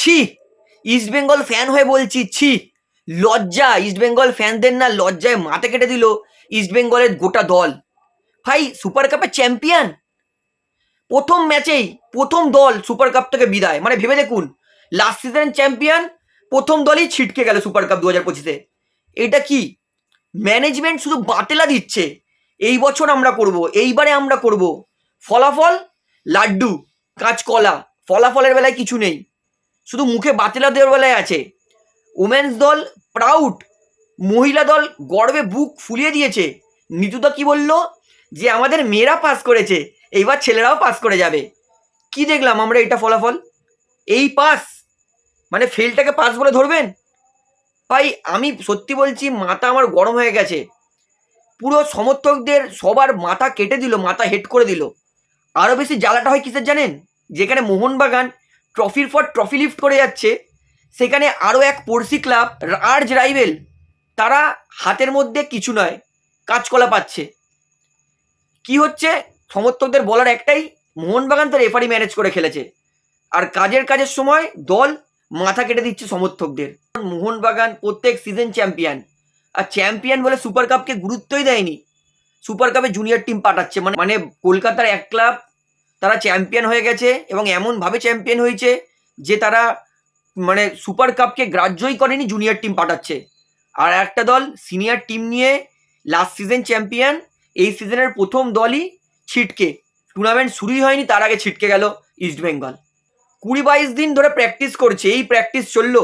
ছি ইস্টবেঙ্গল ফ্যান হয়ে বলছি, ছি। লজ্জা ইস্টবেঙ্গল ফ্যানদের না লজ্জায় মাথা কেটে দিল ইস্টবেঙ্গলের গোটা দল। ভাই সুপার কাপের চ্যাম্পিয়ন প্রথম ম্যাচেই প্রথম দল সুপার কাপ থেকে বিদায়। মানে ভেবে দেখুন লাস্ট সিজন চ্যাম্পিয়ন প্রথম দলই ছিটকে গেল সুপার কাপ দু হাজার পঁচিশে। এটা কি? ম্যানেজমেন্ট শুধু বাতেলা দিচ্ছে। এই বছর আমরা করব, এইবারে আমরা করব। ফলাফল, লাড্ডু, কাঁচকলা। ফলাফলের বেলায় কিছু নেই। শুধু মুখে বাতেলা দেওয়ার বেলায় আছে। উমেন্স দল প্রাউড মহিলা দল গর্বে বুক ফুলিয়ে দিয়েছে। নিতুদা কি বলল? যে আমাদের মেয়েরা পাস করেছে, এইবার ছেলেরাও পাস করে যাবে। কি দেখলাম আমরা এটা ফলাফল? এই পাস মানে ফেলটাকে পাস বলে ধরবেন? ভাই, আমি সত্যি বলছি, মাথা আমার গরম হয়ে গেছে। পুরো সমর্থকদের সবার মাথা কেটে দিল, মাথা হেট করে দিল। আরও বেশি জ্বালাটা হয় কিসের জানেন? যেখানে মোহনবাগান ট্রফির পর ট্রফি লিফট করে যাচ্ছে। সেখানে আরও এক পড়শি ক্লাব আর্জ রাইভেল তারা হাতের মধ্যে কিছু নয়, কাঁচকলা পাচ্ছে। কি হচ্ছে? সমর্থকদের বলার একটাই, মোহনবাগান তো রেফারি ম্যানেজ করে খেলেছে। আর কাজের কাজের সময় দল মাথা কেটে দিচ্ছে সমর্থকদের। মোহনবাগান প্রত্যেক সিজন চ্যাম্পিয়ন আর চ্যাম্পিয়ন বলে সুপার কাপকে গুরুত্বই দেয়নি। সুপার কাপে জুনিয়র টিম পাঠাচ্ছে। মানে মানে কলকাতার এক ক্লাব তারা চ্যাম্পিয়ন হয়ে গেছে এবং এমনভাবে চ্যাম্পিয়ন হয়েছে যে তারা মানে সুপার কাপকে গ্রাহ্যই করেনি জুনিয়র টিম পাঠাচ্ছে। আর একটা দল সিনিয়র টিম নিয়ে লাস্ট সিজন চ্যাম্পিয়ন এই সিজনের প্রথম দলই ছিটকে। টুর্নামেন্ট শুরুই হয়নি, তার আগে ছিটকে গেল ইস্টবেঙ্গল কুড়ি বাইশ দিন ধরে প্র্যাকটিস করছে, এই প্র্যাকটিস চলল।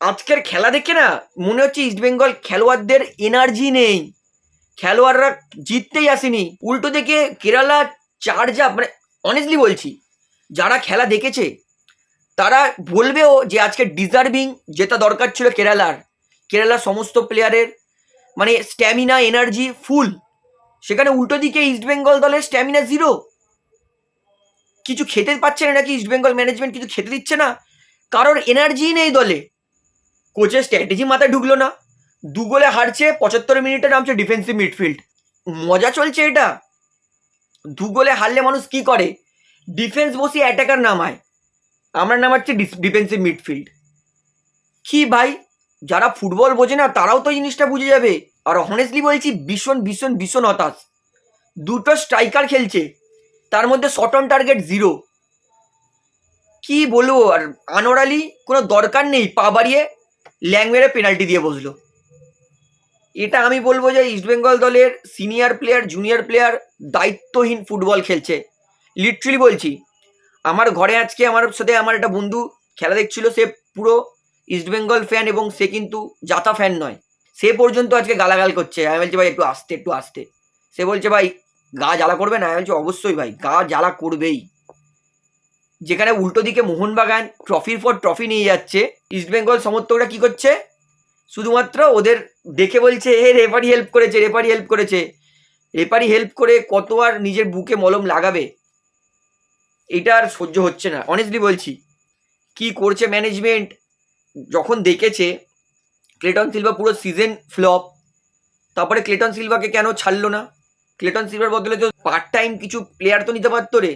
আজকের খেলা দেখে না মনে হচ্ছে ইস্টবেঙ্গল খেলোয়াড়দের এনার্জি নেই। খেলোয়াড়রা জিততেই আসেনি। উল্টো দিকে কেরালা চার্জা মানে অনেস্টলি বলছি, যারা খেলা দেখেছে, তারা বলবেও যে আজকে ডিজার্ভিং যেটা দরকার ছিল কেরালার। কেরালার সমস্ত প্লেয়ারের মানে স্ট্যামিনা এনার্জি ফুল সেখানে উল্টো দিকে ইস্টবেঙ্গল দলের স্ট্যামিনা জিরো কিছু খেতে পাচ্ছে না নাকি ইস্টবেঙ্গল ম্যানেজমেন্ট কিছু খেতে দিচ্ছে না। কারোর এনার্জি নেই দলে। কোচের স্ট্র্যাটেজি মাথায় ঢুকলো না। দু গোলে হারছে, পঁচাত্তর মিনিটে নামছে ডিফেন্সিভ মিডফিল্ড মজা চলছে এটা। দু গোলে হারলে মানুষ কি করে? ডিফেন্স বসিয়ে অ্যাটাকার নামায়। আমরা নামাচ্ছি ডিফেন্সিভ মিডফিল্ড কি ভাই? যারা ফুটবল বোঝে না, তারাও তো জিনিসটা বুঝে যাবে। আর হনেস্টলি বলছি, ভীষণ ভীষণ ভীষণ হতাশ। দুটো স্ট্রাইকার খেলছে। তার মধ্যে শট অন টার্গেট জিরো কি বলব? আর আনোরালি কোনো দরকার নেই, পা বাড়িয়ে ল্যাং পেনাল্টি দিয়ে বসল। এটা আমি বলব যে ইস্টবেঙ্গল দলের সিনিয়র প্লেয়ার জুনিয়র প্লেয়ার দায়িত্বহীন ফুটবল খেলছে। লিটারেলি বলছি, আমার ঘরে আজকে আমার সাথে আমার একটা বন্ধু খেলা দেখছিল, সে পুরো ইস্টবেঙ্গল ফ্যান এবং সে কিন্তু জাতা ফ্যান নয়। সে পর্যন্ত আজকে গালাগাল করছে। আমি বলছি, ভাই, একটু আসতে একটু আসতে। সে বলছে, ভাই, গা জ্বালা করবে না? আমি বলছি, অবশ্যই ভাই, গা জ্বালা করবেই। যেখানে উল্টো দিকে মোহনবাগান ট্রফির পর ট্রফি নিয়ে যাচ্ছে। ইস্টবেঙ্গল সমর্থকরা কি করছে? শুধুমাত্র ওদের দেখে বলছে, হে রেফারি হেল্প করেছে রেফারি হেল্প করেছে। রেফারি হেল্প করে কত আর নিজের বুকে মলম লাগাবে? এটা আর সহ্য হচ্ছে না। অনেস্টলি বলছি, কি করছে ম্যানেজমেন্ট যখন দেখেছে ক্লেটন সিলভা পুরো সিজন ফ্লপ তারপরে ক্লেটন সিলভাকে কেন ছাড়লো না? ক্লেটন সিলভার বদলে তো পার্ট টাইম কিছু প্লেয়ার তো নিতে পারতো রে।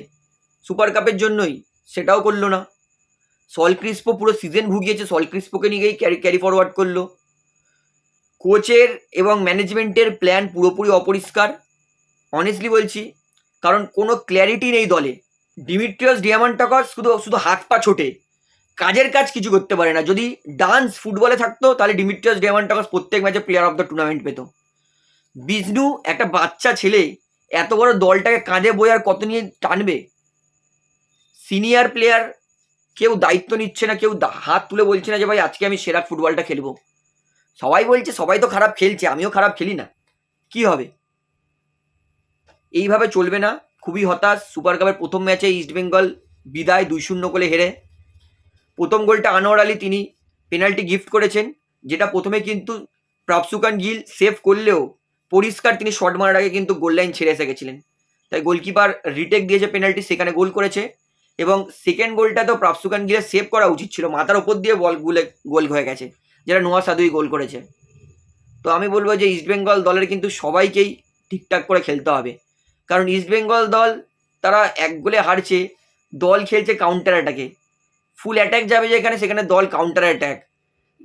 সুপার কাপের জন্যই, সেটাও করল না। সল ক্রিস্পো পুরো সিজন ভুগিয়েছে সল ক্রিস্পোকে নিয়ে ক্যারি ক্যারি ফরওয়ার্ড করল। কোচের এবং ম্যানেজমেন্টের প্ল্যান পুরোপুরি অপরিষ্কার। অনেস্টলি বলছি, কারণ কোনো ক্ল্যারিটি নেই দলে। ডিমিট্রিয়াস ডিয়ামান্টাকস শুধু শুধু হাত পা ছোটে। কাজের কাজ কিছু করতে পারে না। যদি ডান্স ফুটবলে থাকতো, তাহলে ডিমিট্রিয়াস ডিয়ামান্টাকস প্রত্যেক ম্যাচে প্লেয়ার অফ দ্য টুর্নামেন্ট পেত। বিষ্ণু, একটা বাচ্চা ছেলে, এত বড় দলটাকে কাঁধে বই আর কত নিয়ে টানবে? সিনিয়র প্লেয়ার কেউ দায়িত্ব নিচ্ছে না, কেউ হাত তুলে বলছে না যে, ভাই, আজকে আমি সেরা ফুটবলটা খেলব। সবাই বলছে, সবাই তো খারাপ খেলছে, আমিও খারাপ খেলি না। কি হবে? এইভাবে চলবে না। খুবই হতাশ। সুপার কাপের প্রথম ম্যাচে ইস্টবেঙ্গল বিদায় দুই শূন্য করে হেরে। প্রথম গোলটা আনোয়ার আলী তিনি পেনাল্টি গিফট করেছেন, যেটা প্রথমে কিন্তু প্রাপসুকান গিল সেভ করলেও পরিষ্কার তিনি শট মারার আগে কিন্তু গোল লাইন ছেড়ে এসে গেছিলেন। তাই গোলকিপার রিটেক দিয়েছে পেনাল্টি, সেখানে গোল করেছে। এবং সেকেন্ড গোলটা তো প্রাপসুকান গিলে সেভ করা উচিত ছিল। মাথার ওপর দিয়ে বল গুলে গোল হয়ে গেছে, যেটা নোয়া সাদুই গোল করেছে। তো আমি বলব যে ইস্টবেঙ্গল দলের কিন্তু সবাইকেই ঠিকঠাক করে খেলতে হবে। কারণ ইস্টবেঙ্গল দল তারা এক গোলে হারছে, দল খেলছে কাউন্টার অ্যাটাকে ফুল অ্যাটাক যাবে যেখানে, সেখানে দল কাউন্টার অ্যাটাক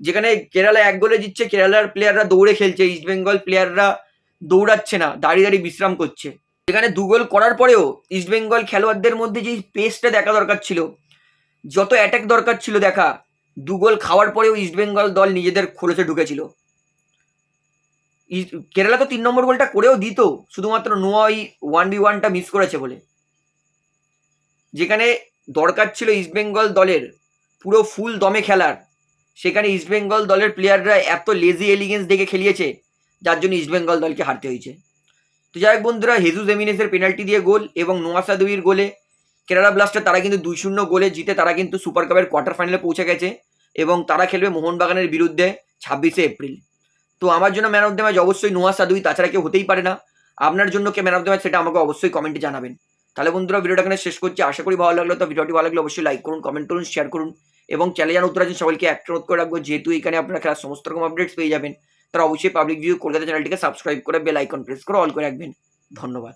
যেখানে কেরালা এক গোলে জিতছে, কেরালার প্লেয়াররা দৌড়ে খেলছে ইস্ট বেঙ্গল প্লেয়াররা দৌড়াচ্ছে না, দাঁড়িয়ে দাঁড়িয়ে বিশ্রাম করছে। যেখানে দু গোল করার পরেও ইস্ট বেঙ্গল খেলোয়াড়দের মধ্যে যে পেসটা দেখা দরকার ছিল, যত অ্যাটাক দরকার ছিল দেখা, দু গোল খাওয়ার পরেও ইস্ট বেঙ্গল দল নিজেদের খোলসে ঢুকেছিল। কেরালা তো তিন নম্বর গোলটা করেও দিত, শুধুমাত্র নোয়া ওই ওয়ান বি ওয়ানটা মিস করেছে বলে। যেখানে দরকার ছিল ইস্টবেঙ্গল দলের, পুরো ফুল দমে খেলার, সেখানে ইস্টবেঙ্গল দলের প্লেয়াররা এত লেজি এলিগেন্স দেখে খেলিয়েছে, যার জন্য ইস্টবেঙ্গল দলকে হারতে হয়েছে। তো যাই হোক বন্ধুরা হেজুস এমিনেসের পেনাল্টি দিয়ে গোল এবং নোয়াসা দুইয়ের গোলে, কেরালা ব্লাস্টার তারা কিন্তু দুই শূন্য গোলে জিতে তারা কিন্তু সুপার কাপের কোয়ার্টার ফাইনালে পৌঁছে গেছে এবং তারা খেলবে মোহনবাগানের বিরুদ্ধে ছাব্বিশে এপ্রিল। তো আমার জন্য ম্যান অফ দ্য ম্যাচ অবশ্যই নোয়া সাদুই তাছাড়া কেউ হতেই পারে না। আপনার জন্য কে ম্যান অফ দ্য ম্যাচ সেটা আমাকে অবশ্যই কমেন্টে জানাবেন। তাহলে বন্ধুরা ভিডিওটা এখানে শেষ করছি। আশা করি ভালো লাগল। তো ভিডিওটি ভালো লাগলে অবশ্যই লাইক করুন কমেন্ট করুন শেয়ার করুন। এবং চ্যানেল জানা উত্তর আছেন, সবাইকে একটা অনুরোধ করে রাখব, যেহেতু এখানে আপনারা খেলার সমস্ত রকম আপডেটস পেয়ে যাবেন, তারা অবশ্যই পাবলিক ভিউ কলকাতা চ্যানেলটিকে সাবস্ক্রাইব করে বেল আইকন প্রেস করে অল করে রাখবেন। ধন্যবাদ।